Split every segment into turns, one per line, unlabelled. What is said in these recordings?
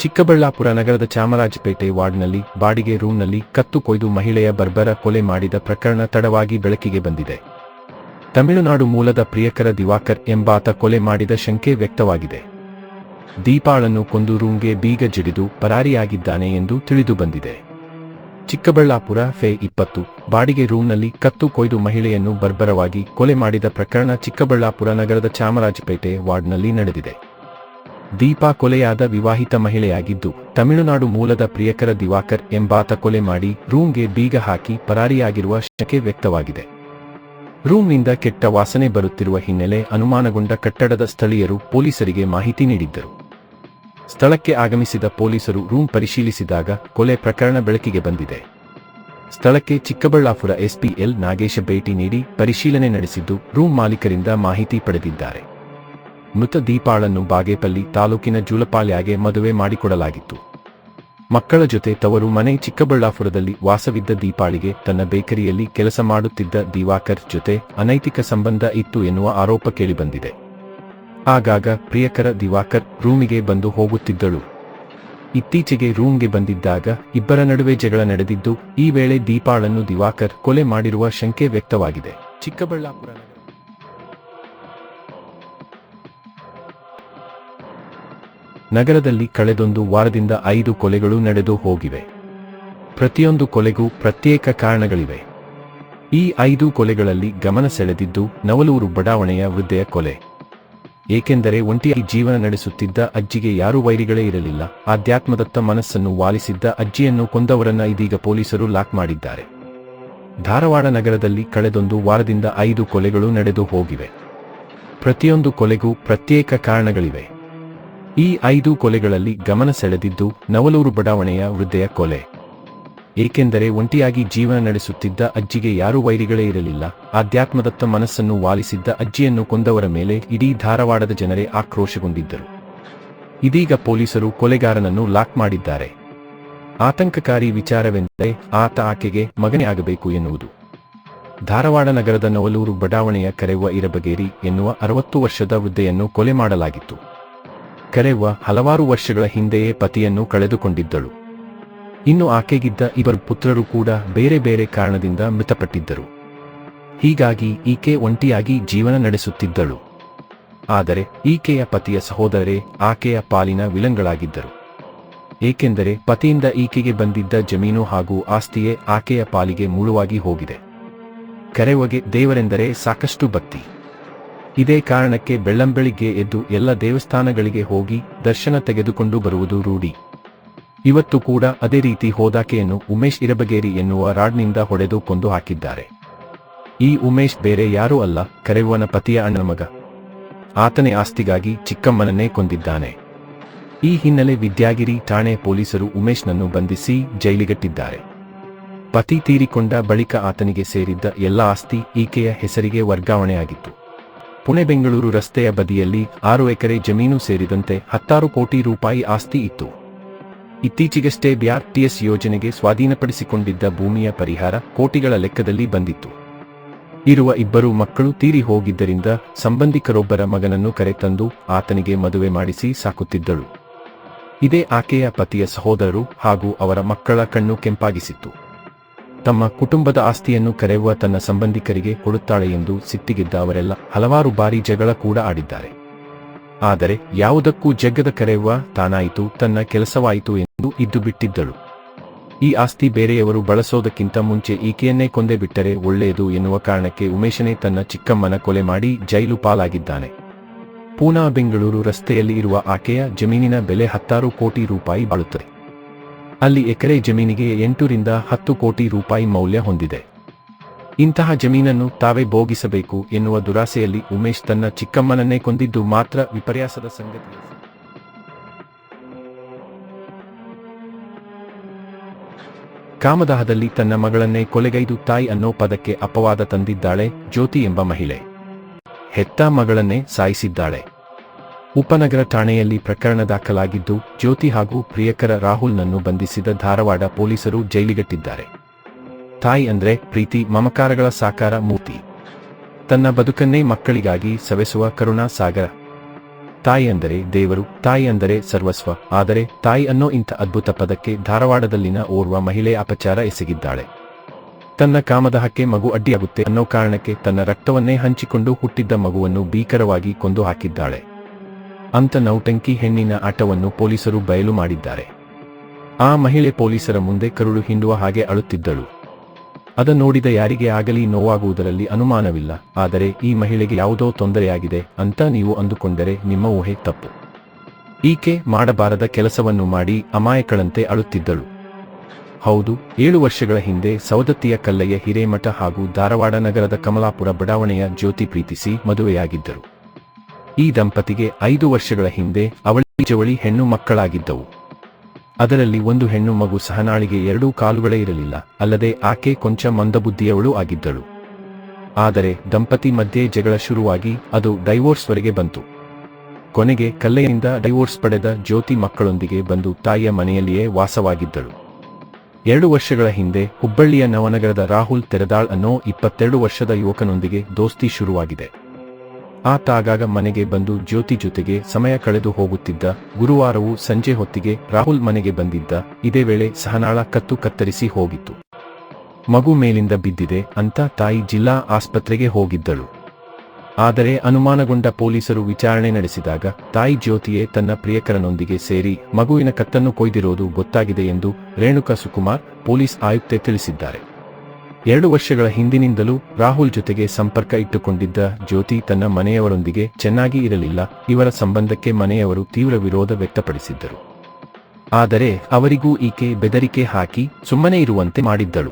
ಚಿಕ್ಕಬಳ್ಳಾಪುರ ನಗರದ ಚಾಮರಾಜಪೇಟೆ ವಾರ್ಡ್ನಲ್ಲಿ, ಬಾಡಿಗೆ ರೂಮ್ನಲ್ಲಿ ಕತ್ತು ಕೊಯ್ದು ಮಹಿಳೆಯ ಬರ್ಬರ ಕೊಲೆ ಮಾಡಿದ ಪ್ರಕರಣ ತಡವಾಗಿ ಬೆಳಕಿಗೆ ಬಂದಿದೆ. ತಮಿಳುನಾಡು ಮೂಲದ ಪ್ರಿಯಕರ ದಿವಾಕರ್ ಎಂಬಾತ ಕೊಲೆ ಮಾಡಿದ ಶಂಕೆ ವ್ಯಕ್ತವಾಗಿದೆ. ದೀಪಾಳನ್ನು ಕೊಂದು ರೂಮ್ಗೆ ಬೀಗ ಜಿಡಿದು ಪರಾರಿಯಾಗಿದ್ದಾನೆ ಎಂದು ತಿಳಿದು ಬಂದಿದೆ. ಚಿಕ್ಕಬಳ್ಳಾಪುರ ಫೆ ಇಪ್ಪತ್ತು, ಬಾಡಿಗೆ ರೂಮ್ನಲ್ಲಿ ಕತ್ತು ಕೊಯ್ದು ಮಹಿಳೆಯನ್ನು ಬರ್ಬರವಾಗಿ ಕೊಲೆ ಮಾಡಿದ ಪ್ರಕರಣ ಚಿಕ್ಕಬಳ್ಳಾಪುರ ನಗರದ ಚಾಮರಾಜಪೇಟೆ ವಾರ್ಡ್ನಲ್ಲಿ ನಡೆದಿದೆ. ದೀಪಾ ಕೊಲೆಯಾದ ವಿವಾಹಿತ ಮಹಿಳೆಯಾಗಿದ್ದು, ತಮಿಳುನಾಡು ಮೂಲದ ಪ್ರಿಯಕರ ದಿವಾಕರ್ ಎಂಬಾತ ಕೊಲೆ ಮಾಡಿ ರೂಮ್ಗೆ ಬೀಗ ಹಾಕಿ ಪರಾರಿಯಾಗಿರುವ ಶಂಕೆ ವ್ಯಕ್ತವಾಗಿದೆ. ರೂಮ್ನಿಂದ ಕೆಟ್ಟ ವಾಸನೆ ಬರುತ್ತಿರುವ ಹಿನ್ನೆಲೆ ಅನುಮಾನಗೊಂಡ ಕಟ್ಟಡದ ಸ್ಥಳೀಯರು ಪೊಲೀಸರಿಗೆ ಮಾಹಿತಿ ನೀಡಿದ್ದರು. ಸ್ಥಳಕ್ಕೆ ಆಗಮಿಸಿದ ಪೊಲೀಸರು ರೂಮ್ ಪರಿಶೀಲಿಸಿದಾಗ ಕೊಲೆ ಪ್ರಕರಣ ಬೆಳಕಿಗೆ ಬಂದಿದೆ. ಸ್ಥಳಕ್ಕೆ ಚಿಕ್ಕಬಳ್ಳಾಪುರ ಎಸ್ಪಿ ಎಲ್ ನಾಗೇಶ ಭೇಟಿ ನೀಡಿ ಪರಿಶೀಲನೆ ನಡೆಸಿದ್ದು, ರೂಮ್ ಮಾಲೀಕರಿಂದ ಮಾಹಿತಿ ಪಡೆದಿದ್ದಾರೆ. ಮೃತ ದೀಪಾಳನ್ನು ಬಾಗೇಪಲ್ಲಿ ತಾಲೂಕಿನ ಜೂಲಪಾಳ್ಯಾಗೆ ಮದುವೆ ಮಾಡಿಕೊಡಲಾಗಿತ್ತು. ಮಕ್ಕಳ ಜೊತೆ ತವರು ಮನೆ ಚಿಕ್ಕಬಳ್ಳಾಪುರದಲ್ಲಿ ವಾಸವಿದ್ದ ದೀಪಾಳಿಗೆ ತನ್ನ ಬೇಕರಿಯಲ್ಲಿ ಕೆಲಸ ಮಾಡುತ್ತಿದ್ದ ದಿವಾಕರ್ ಜೊತೆ ಅನೈತಿಕ ಸಂಬಂಧ ಇತ್ತು ಎನ್ನುವ ಆರೋಪ ಕೇಳಿಬಂದಿದೆ. ಆಗಾಗ ಪ್ರಿಯಕರ ದಿವಾಕರ್ ರೂಮಿಗೆ ಬಂದು ಹೋಗುತ್ತಿದ್ದಳು. ಇತ್ತೀಚೆಗೆ ರೂಮ್ಗೆ ಬಂದಿದ್ದಾಗ ಇಬ್ಬರ ನಡುವೆ ಜಗಳ ನಡೆದಿದ್ದು ಈ ವೇಳೆ ದೀಪಾಳನ್ನು ದಿವಾಕರ್ ಕೊಲೆ ಮಾಡಿರುವ ಶಂಕೆ ವ್ಯಕ್ತವಾಗಿದೆ. ಚಿಕ್ಕಬಳ್ಳಾಪುರ ನಗರದಲ್ಲಿ ಕಳೆದೊಂದು ವಾರದಿಂದ ಐದು ಕೊಲೆಗಳು ನಡೆದು ಹೋಗಿವೆ. ಪ್ರತಿಯೊಂದು ಕೊಲೆಗೂ ಪ್ರತ್ಯೇಕ ಕಾರಣಗಳಿವೆ. ಈ ಐದು ಕೊಲೆಗಳಲ್ಲಿ ಗಮನ ಸೆಳೆದಿದ್ದು ನವಲೂರು ಬಡಾವಣೆಯ ವೃದ್ಧೆಯ ಕೊಲೆ. ಏಕೆಂದರೆ ಒಂಟಿಯಾಗಿ ಜೀವನ ನಡೆಸುತ್ತಿದ್ದ ಅಜ್ಜಿಗೆ ಯಾರೂ ವೈರಿಗಳೇ ಇರಲಿಲ್ಲ. ಆಧ್ಯಾತ್ಮದತ್ತ ಮನಸ್ಸನ್ನು ವಾಲಿಸಿದ್ದ ಅಜ್ಜಿಯನ್ನು ಕೊಂದವರನ್ನ ಇದೀಗ ಪೊಲೀಸರು ಲಾಕ್ ಮಾಡಿದ್ದಾರೆ. ಧಾರವಾಡ ನಗರದಲ್ಲಿ ಕಳೆದೊಂದು ವಾರದಿಂದ ಐದು ಕೊಲೆಗಳು ನಡೆದು ಹೋಗಿವೆ. ಪ್ರತಿಯೊಂದು ಕೊಲೆಗೂ ಪ್ರತ್ಯೇಕ ಕಾರಣಗಳಿವೆ. ಈ ಐದು ಕೊಲೆಗಳಲ್ಲಿ ಗಮನ ಸೆಳೆದಿದ್ದು ನವಲೂರು ಬಡಾವಣೆಯ ವೃದ್ಧೆಯ ಕೊಲೆ. ಏಕೆಂದರೆ ಒಂಟಿಯಾಗಿ ಜೀವನ ನಡೆಸುತ್ತಿದ್ದ ಅಜ್ಜಿಗೆ ಯಾರೂ ವೈರಿಗಳೇ ಇರಲಿಲ್ಲ. ಆಧ್ಯಾತ್ಮದತ್ತ ಮನಸ್ಸನ್ನು ವಾಲಿಸಿದ್ದ ಅಜ್ಜಿಯನ್ನು ಕೊಂದವರ ಮೇಲೆ ಇಡೀ ಧಾರವಾಡದ ಜನರೇ ಆಕ್ರೋಶಗೊಂಡಿದ್ದರು. ಇದೀಗ ಪೊಲೀಸರು ಕೊಲೆಗಾರನನ್ನು ಲಾಕ್ ಮಾಡಿದ್ದಾರೆ. ಆತಂಕಕಾರಿ ವಿಚಾರವೆಂದರೆ ಆತ ಆಕೆಗೆ ಮಗನೇ ಆಗಬೇಕು ಎನ್ನುವುದು. ಧಾರವಾಡ ನಗರದ ನವಲೂರು ಬಡಾವಣೆಯ ಕರೆಯುವ ಇರಬಗೇರಿ ಎನ್ನುವ ಅರವತ್ತು ವರ್ಷದ ವೃದ್ಧೆಯನ್ನು ಕೊಲೆ ಮಾಡಲಾಗಿತ್ತು. ಕರೆವ್ವ ಹಲವಾರು ವರ್ಷಗಳ ಹಿಂದೆಯೇ ಪತಿಯನ್ನು ಕಳೆದುಕೊಂಡಿದ್ದಳು. ಇನ್ನು ಆಕೆಗಿದ್ದ ಇಬ್ಬರು ಪುತ್ರರು ಕೂಡ ಬೇರೆ ಬೇರೆ ಕಾರಣದಿಂದ ಮೃತಪಟ್ಟಿದ್ದರು. ಹೀಗಾಗಿ ಈಕೆ ಒಂಟಿಯಾಗಿ ಜೀವನ ನಡೆಸುತ್ತಿದ್ದಳು. ಆದರೆ ಈಕೆಯ ಪತಿಯ ಸಹೋದರರೇ ಆಕೆಯ ಪಾಲಿನ ವಿಲನ್ಗಳಾಗಿದ್ದರು. ಏಕೆಂದರೆ ಪತಿಯಿಂದ ಈಕೆಗೆ ಬಂದಿದ್ದ ಜಮೀನು ಹಾಗೂ ಆಸ್ತಿಯೇ ಆಕೆಯ ಪಾಲಿಗೆ ಮುಳುವಾಗಿ ಹೋಗಿದೆ. ಕರೆವಗೆ ದೇವರೆಂದರೆ ಸಾಕಷ್ಟು ಭಕ್ತಿ. ಇದೇ ಕಾರಣಕ್ಕೆ ಬೆಳ್ಳಂಬೆಳಿಗ್ಗೆ ಎದ್ದು ಎಲ್ಲ ದೇವಸ್ಥಾನಗಳಿಗೆ ಹೋಗಿ ದರ್ಶನ ತೆಗೆದುಕೊಂಡು ಬರುವುದು ರೂಢಿ. ಇವತ್ತು ಕೂಡ ಅದೇ ರೀತಿ ಹೋದಾಕೆಯನ್ನು ಉಮೇಶ್ ಇರಬಗೇರಿ ಎನ್ನುವ ರಾಡ್ನಿಂದ ಹೊಡೆದು ಕೊಂದು ಹಾಕಿದ್ದಾರೆ. ಈ ಉಮೇಶ್ ಬೇರೆ ಯಾರೂ ಅಲ್ಲ ಕರೆಯುವನ ಪತಿಯ ಅಣ್ಣನ ಮಗ ಆತನೇ ಆಸ್ತಿಗಾಗಿ ಚಿಕ್ಕಮ್ಮನನ್ನೇ ಕೊಂದಿದ್ದಾನೆ. ಈ ಹಿನ್ನೆಲೆ ವಿದ್ಯಾಗಿರಿ ಠಾಣೆ ಪೊಲೀಸರು ಉಮೇಶ್ನನ್ನು ಬಂಧಿಸಿ ಜೈಲಿಗಟ್ಟಿದ್ದಾರೆ. ಪತಿ ತೀರಿಕೊಂಡ ಬಳಿಕ ಆತನಿಗೆ ಸೇರಿದ್ದ ಎಲ್ಲ ಆಸ್ತಿ ಈಕೆಯ ಹೆಸರಿಗೆ ವರ್ಗಾವಣೆಯಾಗಿತ್ತು. ಪುಣೆ ಬೆಂಗಳೂರು ರಸ್ತೆಯ ಬದಿಯಲ್ಲಿ ಆರು ಎಕರೆ ಜಮೀನು ಸೇರಿದಂತೆ ಹತ್ತಾರು ಕೋಟಿ ರೂಪಾಯಿ ಆಸ್ತಿ ಇತ್ತು. ಇತ್ತೀಚೆಗಷ್ಟೇ ಬಿಆರ್ಟಿಎಸ್ ಯೋಜನೆಗೆ ಸ್ವಾಧೀನಪಡಿಸಿಕೊಂಡಿದ್ದ ಭೂಮಿಯ ಪರಿಹಾರ ಕೋಟಿಗಳ ಲೆಕ್ಕದಲ್ಲಿ ಬಂದಿತ್ತು. ಇರುವ ಇಬ್ಬರು ಮಕ್ಕಳು ತೀರಿ ಹೋಗಿದ್ದರಿಂದ ಸಂಬಂಧಿಕರೊಬ್ಬರ ಮಗನನ್ನು ಕರೆತಂದು ಆತನಿಗೆ ಮದುವೆ ಮಾಡಿಸಿ ಸಾಕುತ್ತಿದ್ದಳು. ಇದೇ ಆಕೆಯ ಪತಿಯ ಸಹೋದರರು ಹಾಗೂ ಅವರ ಮಕ್ಕಳ ಕಣ್ಣು ಕೆಂಪಾಗಿಸಿತ್ತು. ತಮ್ಮ ಕುಟುಂಬದ ಆಸ್ತಿಯನ್ನು ಕರೆಯುವ ತನ್ನ ಸಂಬಂಧಿಕರಿಗೆ ಕೊಡುತ್ತಾಳೆ ಎಂದು ಸಿಟ್ಟಿಗಿದ್ದ ಅವರೆಲ್ಲ ಹಲವಾರು ಬಾರಿ ಜಗಳ ಕೂಡ ಆಡಿದ್ದಾರೆ. ಆದರೆ ಯಾವುದಕ್ಕೂ ಜಗ್ಗದ ಕರೆಯುವ ತಾನಾಯಿತು, ತನ್ನ ಕೆಲಸವಾಯಿತು ಎಂದು ಇದ್ದು ಬಿಟ್ಟಿದ್ದಳು. ಈ ಆಸ್ತಿ ಬೇರೆಯವರು ಬಳಸೋದಕ್ಕಿಂತ ಮುಂಚೆ ಈಕೆಯನ್ನೇ ಕೊಂದೇ ಬಿಟ್ಟರೆ ಒಳ್ಳೆಯದು ಎನ್ನುವ ಕಾರಣಕ್ಕೆ ಉಮೇಶನೇ ತನ್ನ ಚಿಕ್ಕಮ್ಮನ ಕೊಲೆ ಮಾಡಿ ಜೈಲು ಪಾಲಾಗಿದ್ದಾನೆ. ಪೂನಾ ಬೆಂಗಳೂರು ರಸ್ತೆಯಲ್ಲಿ ಇರುವ ಆಕೆಯ ಜಮೀನಿನ ಬೆಲೆ ಹತ್ತಾರು ಕೋಟಿ ರೂಪಾಯಿ ಬಾಳುತ್ತದೆ. ಅಲ್ಲಿ ಎಕರೆ ಜಮೀನಿಗೆ ಎಂಟರಿಂದ ಹತ್ತು ಕೋಟಿ ರೂಪಾಯಿ ಮೌಲ್ಯ ಹೊಂದಿದೆ. ಇಂತಹ ಜಮೀನನ್ನು ತಾವೇ ಭೋಗಿಸಬೇಕು ಎನ್ನುವ ದುರಾಸೆಯಲ್ಲಿ ಉಮೇಶ್ ತನ್ನ ಚಿಕ್ಕಮ್ಮನನ್ನೇ ಕೊಂದಿದ್ದು ಮಾತ್ರ ವಿಪರ್ಯಾಸದ ಸಂಗತಿ. ಕಾಮದಾಹದಲ್ಲಿ ತನ್ನ ಮಗಳನ್ನೇ ಕೊಲೆಗೈದು ತಾಯಿ ಅನ್ನೋ ಪದಕ್ಕೆ ಅಪವಾದ ತಂದಿದ್ದಾಳೆ ಜ್ಯೋತಿ ಎಂಬ ಮಹಿಳೆ. ಹೆತ್ತ ಮಗಳನ್ನೇ ಸಾಯಿಸಿದ್ದಾಳೆ. ಉಪನಗರ ಠಾಣೆಯಲ್ಲಿ ಪ್ರಕರಣ ದಾಖಲಾಗಿದ್ದು, ಜ್ಯೋತಿ ಹಾಗೂ ಪ್ರಿಯಕರ ರಾಹುಲ್ನನ್ನು ಬಂಧಿಸಿದ ಧಾರವಾಡ ಪೊಲೀಸರು ಜೈಲಿಗಟ್ಟಿದ್ದಾರೆ. ತಾಯಿ ಅಂದ್ರೆ ಪ್ರೀತಿ, ಮಮಕಾರಗಳ ಸಾಕಾರ, ಮೂರ್ತಿ. ತನ್ನ ಬದುಕನ್ನೇ ಮಕ್ಕಳಿಗಾಗಿ ಸವೆಸುವ ಕರುಣಾ ಸಾಗರ. ತಾಯಿ ಅಂದರೆ ದೇವರು, ತಾಯಿ ಅಂದರೆ ಸರ್ವಸ್ವ, ಆದರೆ ತಾಯಿ ಅನ್ನೋ ಇಂಥ ಅದ್ಭುತ ಪದಕ್ಕೆ ಧಾರವಾಡದಲ್ಲಿನ ಓರ್ವ ಮಹಿಳೆ ಅಪಚಾರ ಎಸಗಿದ್ದಾಳೆ. ತನ್ನ ಕಾಮದ ಹಕ್ಕೆ ಮಗು ಅಡ್ಡಿಯಾಗುತ್ತೆ ಅನ್ನೋ ಕಾರಣಕ್ಕೆ ತನ್ನ ರಕ್ತವನ್ನೇ ಹಂಚಿಕೊಂಡು ಹುಟ್ಟಿದ್ದ ಮಗುವನ್ನು ಭೀಕರವಾಗಿ ಕೊಂದು ಹಾಕಿದ್ದಾಳೆ. ಅಂತ ನೌಟಂಕಿ ಹೆಣ್ಣಿನ ಆಟವನ್ನು ಪೊಲೀಸರು ಬಯಲು ಮಾಡಿದ್ದಾರೆ. ಆ ಮಹಿಳೆ ಪೊಲೀಸರ ಮುಂದೆ ಕರುಳು ಹಿಂಡುವ ಹಾಗೆ ಅಳುತ್ತಿದ್ದಳು. ಅದ ನೋಡಿದ ಯಾರಿಗೆ ಆಗಲಿ ನೋವಾಗುವುದರಲ್ಲಿ ಅನುಮಾನವಿಲ್ಲ, ಆದರೆ ಈ ಮಹಿಳೆಗೆ ಯಾವುದೋ ತೊಂದರೆಯಾಗಿದೆ ಅಂತ ನೀವು ಅಂದುಕೊಂಡರೆ ನಿಮ್ಮ ಊಹೆ ತಪ್ಪು. ಈಕೆ ಮಾಡಬಾರದ ಕೆಲಸವನ್ನು ಮಾಡಿ ಅಮಾಯಕಳಂತೆ ಅಳುತ್ತಿದ್ದಳು. ಹೌದು, ಏಳು ವರ್ಷಗಳ ಹಿಂದೆ ಸವದತ್ತಿಯ ಕಲ್ಲಯ್ಯ ಹಿರೇಮಠ ಹಾಗೂ ಧಾರವಾಡ ನಗರದ ಕಮಲಾಪುರ ಬಡಾವಣೆಯ ಜ್ಯೋತಿ ಪ್ರೀತಿಸಿ ಮದುವೆಯಾಗಿದ್ದರು. ಈ ದಂಪತಿಗೆ ಐದು ವರ್ಷಗಳ ಹಿಂದೆ ಅವಳಿ ಜವಳಿ ಹೆಣ್ಣು ಮಕ್ಕಳಾಗಿದ್ದವು. ಅದರಲ್ಲಿ ಒಂದು ಹೆಣ್ಣು ಮಗು ಸಹನಾಳಿಗೆ ಎರಡೂ ಕಾಲುಗಳೇ ಇರಲಿಲ್ಲ, ಅಲ್ಲದೆ ಆಕೆ ಕೊಂಚ ಮಂದಬುದ್ಧಿಯವಳು ಆಗಿದ್ದಳು. ಆದರೆ ದಂಪತಿ ಮಧ್ಯೆ ಜಗಳ ಶುರುವಾಗಿ ಅದು ಡೈವೋರ್ಸ್ವರೆಗೆ ಬಂತು. ಕೊನೆಗೆ ಕಲ್ಲೆಯಿಂದ ಡೈವೋರ್ಸ್ ಪಡೆದ ಜ್ಯೋತಿ ಮಕ್ಕಳೊಂದಿಗೆ ಬಂದು ತಾಯಿಯ ಮನೆಯಲ್ಲಿಯೇ ವಾಸವಾಗಿದ್ದಳು. ಎರಡು ವರ್ಷಗಳ ಹಿಂದೆ ಹುಬ್ಬಳ್ಳಿಯ ನವನಗರದ ರಾಹುಲ್ ತೆರೆದಾಳ್ ಅನ್ನೋ ಇಪ್ಪತ್ತೆರಡು ವರ್ಷದ ಯುವಕನೊಂದಿಗೆ ದೋಸ್ತಿ ಶುರುವಾಗಿದೆ. ಆತ ಆಗಾಗ ಮನೆಗೆ ಬಂದು ಜ್ಯೋತಿ ಜೊತೆಗೆ ಸಮಯ ಕಳೆದು ಹೋಗುತ್ತಿದ್ದ ಗುರುವಾರವೂ ಸಂಜೆ ಹೊತ್ತಿಗೆ ರಾಹುಲ್ ಮನೆಗೆ ಬಂದಿದ್ದ. ಇದೇ ವೇಳೆ ಸಹನಾಳ ಕತ್ತು ಕತ್ತರಿಸಿ ಹೋಗಿತ್ತು. ಮಗು ಮೇಲಿಂದ ಬಿದ್ದಿದೆ ಅಂತ ತಾಯಿ ಜಿಲ್ಲಾ ಆಸ್ಪತ್ರೆಗೆ ಹೋಗಿದ್ದಳು. ಆದರೆ ಅನುಮಾನಗೊಂಡ ಪೊಲೀಸರು ವಿಚಾರಣೆ ನಡೆಸಿದಾಗ ತಾಯಿ ಜ್ಯೋತಿಯೇ ತನ್ನ ಪ್ರಿಯಕರನೊಂದಿಗೆ ಸೇರಿ ಮಗುವಿನ ಕತ್ತನ್ನು ಕೊಯ್ದಿರೋದು ಗೊತ್ತಾಗಿದೆ ಎಂದು ರೇಣುಕಾ ಸುಕುಮಾರ್ ಪೊಲೀಸ್ ಆಯುಕ್ತೆ ತಿಳಿಸಿದ್ದಾರೆ. ಎರಡು ವರ್ಷಗಳ ಹಿಂದಿನಿಂದಲೂ ರಾಹುಲ್ ಜೊತೆಗೆ ಸಂಪರ್ಕ ಇಟ್ಟುಕೊಂಡಿದ್ದ ಜ್ಯೋತಿ ತನ್ನ ಮನೆಯವರೊಂದಿಗೆ ಚೆನ್ನಾಗಿ ಇರಲಿಲ್ಲ. ಇವರ ಸಂಬಂಧಕ್ಕೆ ಮನೆಯವರು ತೀವ್ರ ವಿರೋಧ ವ್ಯಕ್ತಪಡಿಸಿದ್ದರು. ಆದರೆ ಅವರಿಗೂ ಈಕೆ ಬೆದರಿಕೆ ಹಾಕಿ ಸುಮ್ಮನೆ ಇರುವಂತೆ ಮಾಡಿದ್ದಳು.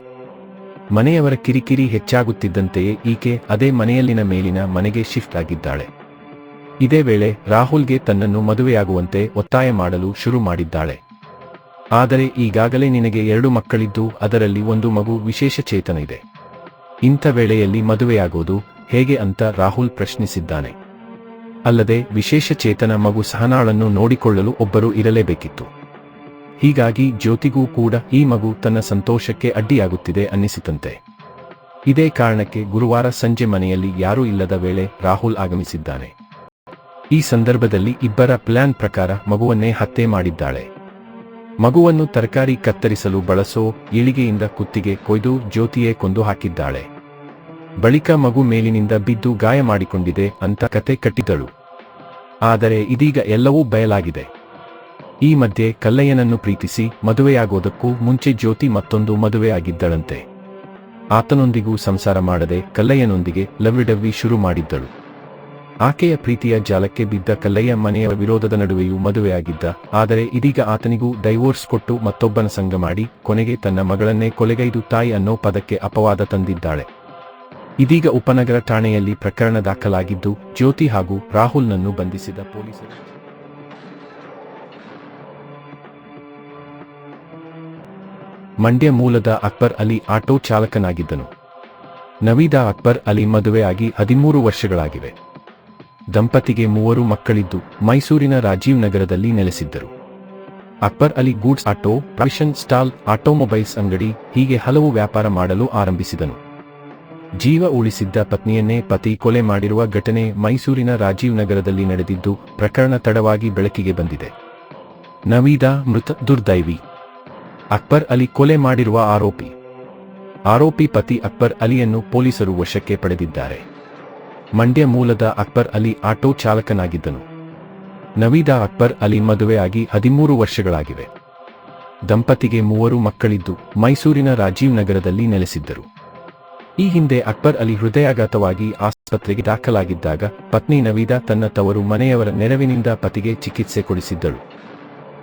ಮನೆಯವರ ಕಿರಿಕಿರಿ ಹೆಚ್ಚಾಗುತ್ತಿದ್ದಂತೆಯೇ ಈಕೆ ಅದೇ ಮನೆಯಲ್ಲಿನ ಮೇಲಿನ ಮನೆಗೆ ಶಿಫ್ಟ್ ಆಗಿದ್ದಾಳೆ. ಇದೇ ವೇಳೆ ರಾಹುಲ್ಗೆ ತನ್ನನ್ನು ಮದುವೆಯಾಗುವಂತೆ ಒತ್ತಾಯ ಮಾಡಲು ಶುರು ಮಾಡಿದ್ದಾಳೆ. ಆದರೆ ಈಗಾಗಲೇ ನಿನಗೆ ಎರಡು ಮಕ್ಕಳಿದ್ದು, ಅದರಲ್ಲಿ ಒಂದು ಮಗು ವಿಶೇಷ ಚೇತನ ಇದೆ ಇಂಥ ವೇಳೆಯಲ್ಲಿ ಮದುವೆಯಾಗೋದು ಹೇಗೆ ಅಂತ ರಾಹುಲ್ ಪ್ರಶ್ನಿಸಿದ್ದಾನೆ. ಅಲ್ಲದೆ ವಿಶೇಷ ಚೇತನ ಮಗು ಸಹನಾಳನ್ನು ನೋಡಿಕೊಳ್ಳಲು ಒಬ್ಬರು ಇರಲೇಬೇಕಿತ್ತು. ಹೀಗಾಗಿ ಜ್ಯೋತಿಗೂ ಕೂಡ ಈ ಮಗು ತನ್ನ ಸಂತೋಷಕ್ಕೆ ಅಡ್ಡಿಯಾಗುತ್ತಿದೆ ಅನ್ನಿಸಿತಂತೆ. ಇದೇ ಕಾರಣಕ್ಕೆ ಗುರುವಾರ ಸಂಜೆ ಮನೆಯಲ್ಲಿ ಯಾರೂ ಇಲ್ಲದ ವೇಳೆ ರಾಹುಲ್ ಆಗಮಿಸಿದ್ದಾನೆ. ಈ ಸಂದರ್ಭದಲ್ಲಿ ಇಬ್ಬರ ಪ್ಲಾನ್ ಪ್ರಕಾರ ಮಗುವನ್ನೇ ಹತ್ಯೆ ಮಾಡಿದ್ದಾಳೆ. ಮಗುವನ್ನು ತರಕಾರಿ ಕತ್ತರಿಸಲು ಬಳಸೋ ಇಳಿಗೆಯಿಂದ ಕುತ್ತಿಗೆ ಕೊಯ್ದು ಜ್ಯೋತಿಯೇ ಕೊಂದು ಹಾಕಿದ್ದಾಳೆ. ಬಳಿಕ ಮಗು ಮೇಲಿನಿಂದ ಬಿದ್ದು ಗಾಯ ಮಾಡಿಕೊಂಡಿದೆ ಅಂತ ಕತೆ ಕಟ್ಟಿದ್ದಳು. ಆದರೆ ಇದೀಗ ಎಲ್ಲವೂ ಬಯಲಾಗಿದೆ. ಈ ಮಧ್ಯೆ ಕಲ್ಲಯ್ಯನನ್ನು ಪ್ರೀತಿಸಿ ಮದುವೆಯಾಗೋದಕ್ಕೂ ಮುಂಚೆ ಜ್ಯೋತಿ ಮತ್ತೊಂದು ಮದುವೆಯಾಗಿದ್ದಳಂತೆ ಆತನೊಂದಿಗೂ ಸಂಸಾರ ಮಾಡದೆ ಕಲ್ಲಯ್ಯನೊಂದಿಗೆ ಲವ್ವಿಡವ್ವಿ ಶುರು ಮಾಡಿದ್ದಳು. ಆಕೆಯ ಪ್ರೀತಿಯ ಜಾಲಕ್ಕೆ ಬಿದ್ದ ಕಲ್ಲಯ್ಯ ಮನೆಯ ವಿರೋಧದ ನಡುವೆಯೂ ಮದುವೆಯಾಗಿದ್ದ. ಆದರೆ ಇದೀಗ ಆತನಿಗೂ ಡೈವೋರ್ಸ್ ಕೊಟ್ಟು ಮತ್ತೊಬ್ಬನ ಸಂಘ ಮಾಡಿ ಕೊನೆಗೆ ತನ್ನ ಮಗಳನ್ನೇ ಕೊಲೆಗೈದು ತಾಯಿ ಅನ್ನೋ ಪದಕ್ಕೆ ಅಪವಾದ ತಂದಿದ್ದಾಳೆ. ಇದೀಗ ಉಪನಗರ ಠಾಣೆಯಲ್ಲಿ ಪ್ರಕರಣ ದಾಖಲಾಗಿದ್ದು, ಜ್ಯೋತಿ ಹಾಗೂ ರಾಹುಲ್ನನ್ನು ಬಂಧಿಸಿದ ಪೊಲೀಸರು. ಮಂಡ್ಯ ಮೂಲದ ಅಕ್ಬರ್ ಅಲಿ ಆಟೋ ಚಾಲಕನಾಗಿದ್ದನು. ನವೀದಾ ಅಕ್ಬರ್ ಅಲಿ ಮದುವೆಯಾಗಿ ಹದಿಮೂರು ವರ್ಷಗಳಾಗಿವೆ. ದಂಪತಿಗೆ ಮೂವರು ಮಕ್ಕಳಿದ್ದು ಮೈಸೂರಿನ ರಾಜೀವ್ ನಗರದಲ್ಲಿ ನೆಲೆಸಿದ್ದರು. Akbar Ali goods auto provision stall automobiles ಅಂಗಡಿ ಹೀಗೆ ಹಲವು ವ್ಯಾಪಾರ ಮಾಡಲು ಆರಂಭಿಸಿದನು. ಜೀವ ಉಳಿಸಿದ್ದ ಪತ್ನಿಯನ್ನೇ ಪತಿ ಕೊಲೆ ಮಾಡಿರುವ ಘಟನೆ ಮೈಸೂರಿನ ರಾಜೀವ್ ನಗರದಲ್ಲಿ ನಡೆದಿದ್ದು ಪ್ರಕರಣ ತಡವಾಗಿ ಬೆಳಕಿಗೆ ಬಂದಿದೆ. ನವೀದಾ ಮೃತ ದುರ್ದೈವಿ. ಅಕ್ಬರ್ ಅಲಿ ಕೊಲೆ ಮಾಡಿರುವ ಆರೋಪಿ. ಆರೋಪಿ ಪತಿ ಅಕ್ಬರ್ ಅಲಿಯನ್ನು ಪೊಲೀಸರು ವಶಕ್ಕೆ ಪಡೆದಿದ್ದಾರೆ. ಮಂಡ್ಯ ಮೂಲದ ಅಕ್ಬರ್ ಅಲಿ ಆಟೋ ಚಾಲಕನಾಗಿದ್ದನು. ನವೀದಾ ಅಕ್ಬರ್ ಅಲಿ ಮದುವೆಯಾಗಿ ಹದಿಮೂರು ವರ್ಷಗಳಾಗಿವೆ. ದಂಪತಿಗೆ ಮೂವರು ಮಕ್ಕಳಿದ್ದು ಮೈಸೂರಿನ ರಾಜೀವ್ ನಗರದಲ್ಲಿ ನೆಲೆಸಿದ್ದರು. ಈ ಹಿಂದೆ ಅಕ್ಬರ್ ಅಲಿ ಹೃದಯಾಘಾತವಾಗಿ ಆಸ್ಪತ್ರೆಗೆ ದಾಖಲಾಗಿದ್ದಾಗ ಪತ್ನಿ ನವೀದಾ ತನ್ನ ತವರು ಮನೆಯವರ ನೆರವಿನಿಂದ ಪತಿಗೆ ಚಿಕಿತ್ಸೆ ಕೊಡಿಸಿದ್ದಳು.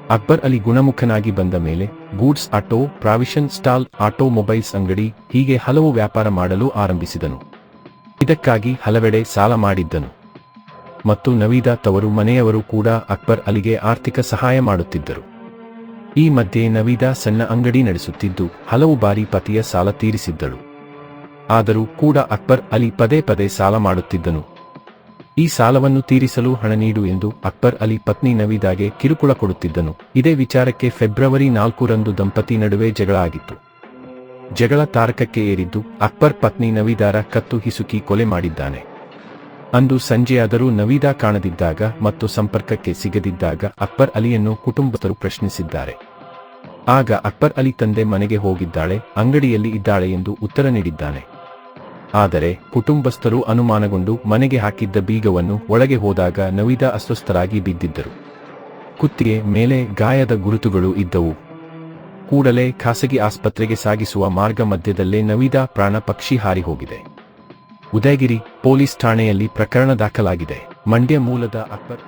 ಅಕ್ಬರ್ ಅಲಿ ಗುಣಮುಖನಾಗಿ ಬಂದ ಮೇಲೆ goods auto, provision stall, automobiles ಅಂಗಡಿ ಹೀಗೆ ಹಲವು ವ್ಯಾಪಾರ ಮಾಡಲು ಆರಂಭಿಸಿದನು. ಇದಕ್ಕಾಗಿ ಹಲವೆಡೆ ಸಾಲ ಮಾಡಿದ್ದನು. ಮತ್ತು ನವೀದಾ ತವರು ಮನೆಯವರು ಕೂಡ ಅಕ್ಬರ್ ಅಲಿಗೆ ಆರ್ಥಿಕ ಸಹಾಯ ಮಾಡುತ್ತಿದ್ದರು. ಈ ಮಧ್ಯೆ ನವೀದಾ ಸಣ್ಣ ಅಂಗಡಿ ನಡೆಸುತ್ತಿದ್ದು ಹಲವು ಬಾರಿ ಪತಿಯ ಸಾಲ ತೀರಿಸಿದ್ದಳು. ಆದರೂ ಕೂಡ ಅಕ್ಬರ್ ಅಲಿ ಪದೇ ಪದೇ ಸಾಲ ಮಾಡುತ್ತಿದ್ದನು. ಈ ಸಾಲವನ್ನು ತೀರಿಸಲು ಹಣ ನೀಡು ಎಂದು ಅಕ್ಬರ್ ಅಲಿ ಪತ್ನಿ ನವೀದಾಗೆ ಕಿರುಕುಳ ಕೊಡುತ್ತಿದ್ದನು. ಇದೇ ವಿಚಾರಕ್ಕೆ ಫೆಬ್ರವರಿ ನಾಲ್ಕರಂದು ದಂಪತಿ ನಡುವೆ ಜಗಳ ಆಗಿತ್ತು. ಜಗಳ ತಾರಕಕ್ಕೆ ಏರಿದ್ದು ಅಕ್ಬರ್ ಪತ್ನಿ ನವೀದಾರ ಕತ್ತು ಹಿಸುಕಿ ಕೊಲೆ ಮಾಡಿದ್ದಾನೆ. ಅಂದು ಸಂಜೆಯಾದರೂ ನವೀದಾ ಕಾಣದಿದ್ದಾಗ ಮತ್ತು ಸಂಪರ್ಕಕ್ಕೆ ಸಿಗದಿದ್ದಾಗ ಅಕ್ಬರ್ ಅಲಿಯನ್ನು ಕುಟುಂಬಸ್ಥರು ಪ್ರಶ್ನಿಸಿದ್ದಾರೆ. ಆಗ ಅಕ್ಬರ್ ಅಲಿ ತಂದೆ ಮನೆಗೆ ಹೋಗಿದ್ದಾಳೆ, ಅಂಗಡಿಯಲ್ಲಿ ಇದ್ದಾಳೆ ಎಂದು ಉತ್ತರ ನೀಡಿದ್ದಾನೆ. ಆದರೆ ಕುಟುಂಬಸ್ಥರು ಅನುಮಾನಗೊಂಡು ಮನೆಗೆ ಹಾಕಿದ್ದ ಬೀಗವನ್ನು ಒಳಗೆ ಹೋದಾಗ ನವೀದಾ ಅಸ್ವಸ್ಥರಾಗಿ ಬಿದ್ದಿದ್ದರು. ಕುತ್ತಿಗೆ ಮೇಲೆ ಗಾಯದ ಗುರುತುಗಳು ಇದ್ದವು. ಕೂಡಲೇ ಖಾಸಗಿ ಆಸ್ಪತ್ರೆಗೆ ಸಾಗಿಸುವ ಮಾರ್ಗ ಮಧ್ಯದಲ್ಲೇ ನವೀದಾ ಪ್ರಾಣ ಪಕ್ಷಿ ಹಾರಿ ಹೋಗಿದೆ ಉದಯಗಿರಿ ಪೊಲೀಸ್ ಠಾಣೆಯಲ್ಲಿ ಪ್ರಕರಣ ದಾಖಲಾಗಿದೆ. ಮಂಡ್ಯ ಮೂಲದ ಅಕ್ಬರ್